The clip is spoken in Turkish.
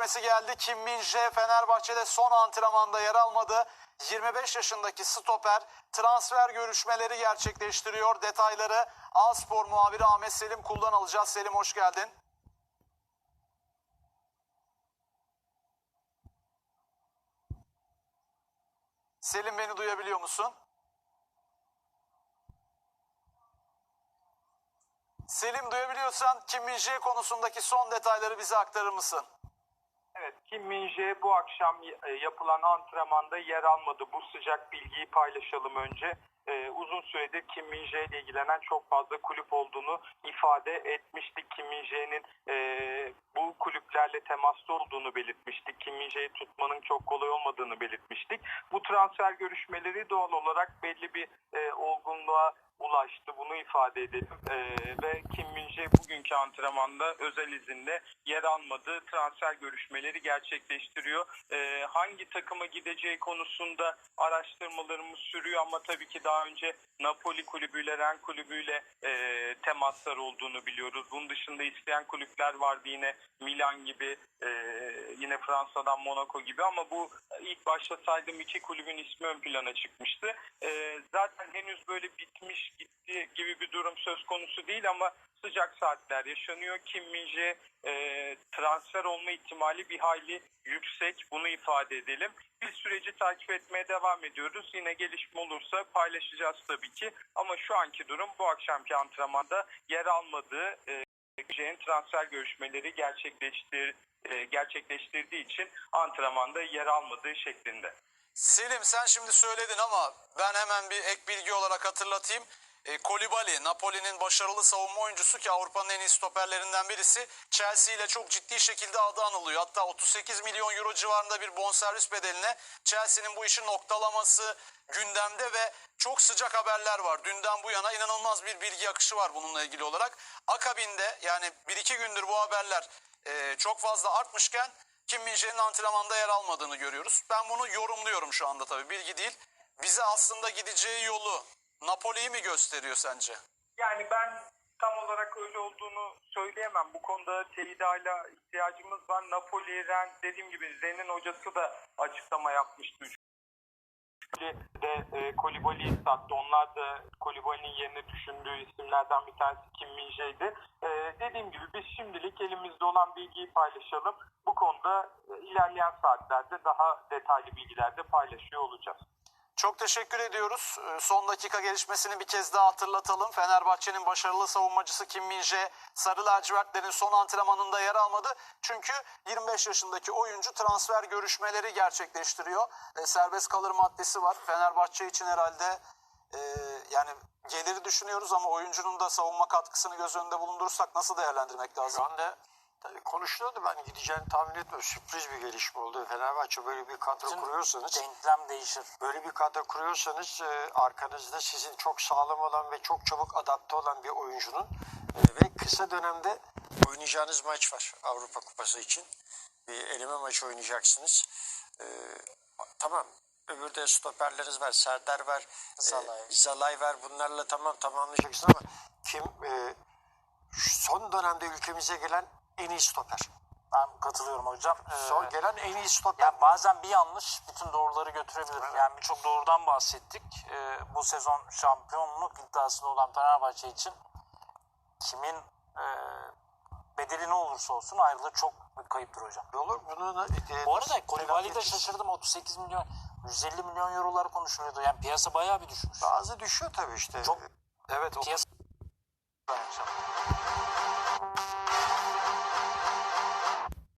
gelişmesi geldi. Kim Min Jae Fenerbahçe'de son antrenmanda yer almadı. 25 yaşındaki stoper transfer görüşmeleri gerçekleştiriyor. Detayları A Spor muhabiri Ahmet Selim Kul'dan alacağız. Selim hoş geldin. Selim beni duyabiliyor musun? Selim duyabiliyorsan Kim Min Jae konusundaki son detayları bize aktarır mısın? Evet, Kim Min Jae bu akşam e, yapılan antrenmanda yer almadı. Bu sıcak bilgiyi paylaşalım önce. Ee, uzun süredir Kim Min Jae ile ilgilenen çok fazla kulüp olduğunu ifade etmiştik. Kim Min Jae'nin e, bu kulüplerle temasta olduğunu belirtmiştik. Kim Min Jae'yi tutmanın çok kolay olmadığını belirtmiştik. Bu transfer görüşmeleri doğal olarak belli bir e, olgunluğa ulaştı. Bunu ifade edelim. Ee, ve Kim Min Bugünkü antrenmanda özel izinle yer almadı. Transfer görüşmeleri gerçekleştiriyor. Ee, hangi takıma gideceği konusunda araştırmalarımız sürüyor ama tabii ki daha önce Napoli kulübüyle, Ren kulübüyle e, temaslar olduğunu biliyoruz. Bunun dışında isteyen kulüpler vardı yine Milan gibi, e, yine Fransa'dan Monaco gibi ama bu ilk başta saydığım iki kulübün ismi ön plana çıkmıştı. E, zaten henüz böyle bitmiş gitti gibi bir durum söz konusu değil ama sıcak saatler yaşanıyor. Kim Min Jae e, transfer olma ihtimali bir hayli yüksek. Bunu ifade edelim. Biz süreci takip etmeye devam ediyoruz. Yine gelişme olursa paylaşacağız tabii ki. Ama şu anki durum bu akşamki antrenmanda yer almadığı e, transfer görüşmeleri gerçekleştir, e, gerçekleştirdiği için antrenmanda yer almadığı şeklinde. Selim sen şimdi söyledin ama ben hemen bir ek bilgi olarak hatırlatayım. E, Kolibali, Napoli'nin başarılı savunma oyuncusu ki Avrupa'nın en iyi stoperlerinden birisi. Chelsea ile çok ciddi şekilde adı anılıyor. Hatta 38 milyon euro civarında bir bonservis bedeline Chelsea'nin bu işi noktalaması gündemde ve çok sıcak haberler var. Dünden bu yana inanılmaz bir bilgi akışı var bununla ilgili olarak. Akabinde yani bir iki gündür bu haberler e, çok fazla artmışken Kim Min antrenmanda yer almadığını görüyoruz. Ben bunu yorumluyorum şu anda tabii bilgi değil. Bize aslında gideceği yolu Napoli'yi mi gösteriyor sence? Yani ben tam olarak öyle olduğunu söyleyemem. Bu konuda teyit hala ihtiyacımız var. Napoli, Ren dediğim gibi Ren'in hocası da açıklama yapmıştı. de e, Kolibali'yi sattı. Onlar da Kolibali'nin yerine düşündüğü isimlerden bir tanesi Kim Min Jae'di. E, dediğim gibi biz şimdilik elimizde olan bilgiyi paylaşalım. Bu konuda e, ilerleyen saatlerde daha detaylı bilgiler de paylaşıyor olacağız. Çok teşekkür ediyoruz. Ee, Son dakika gelişmesini bir kez daha hatırlatalım. Fenerbahçe'nin başarılı savunmacısı Kim Min Jae, Sarı lacivertlerin son antrenmanında yer almadı. Çünkü 25 yaşındaki oyuncu transfer görüşmeleri gerçekleştiriyor. E, serbest kalır maddesi var. Fenerbahçe için herhalde e, yani geliri düşünüyoruz ama oyuncunun da savunma katkısını göz önünde bulundurursak nasıl değerlendirmek lazım? Şu anda tabii konuşuluyordu ben gideceğini tahmin etmiyorum. Sürpriz bir gelişme oldu. Fenerbahçe böyle bir kadro Bütün kuruyorsanız denklem değişir. böyle bir kadro kuruyorsanız e, arkanızda sizin çok sağlam olan ve çok çabuk adapte olan bir oyuncunun e, ve kısa dönemde oynayacağınız maç var Avrupa Kupası için. Bir eleme maçı oynayacaksınız. E, tamam öbür de stoperleriniz var. Serdar var. e, Zalay. Zalay var. Bunlarla tamam tamamlayacaksın ama kim e, son dönemde ülkemize gelen en iyi stoper. Ben katılıyorum hocam. Ee, Son gelen en iyi stoper. yani bazen bir yanlış bütün doğruları götürebilir. Yani birçok doğrudan bahsettik. Ee, bu sezon şampiyonluk iddiasında olan Fenerbahçe için kimin e, bedeli ne olursa olsun ayrılığı çok kayıptır hocam. Olur bunu e, Bu arada Kolibali'de telafi şaşırdım 38 milyon 150 milyon eurolar konuşuluyordu. Yani piyasa bayağı bir düşmüş. Bazı düşüyor tabii işte. Çok Evet o piyasa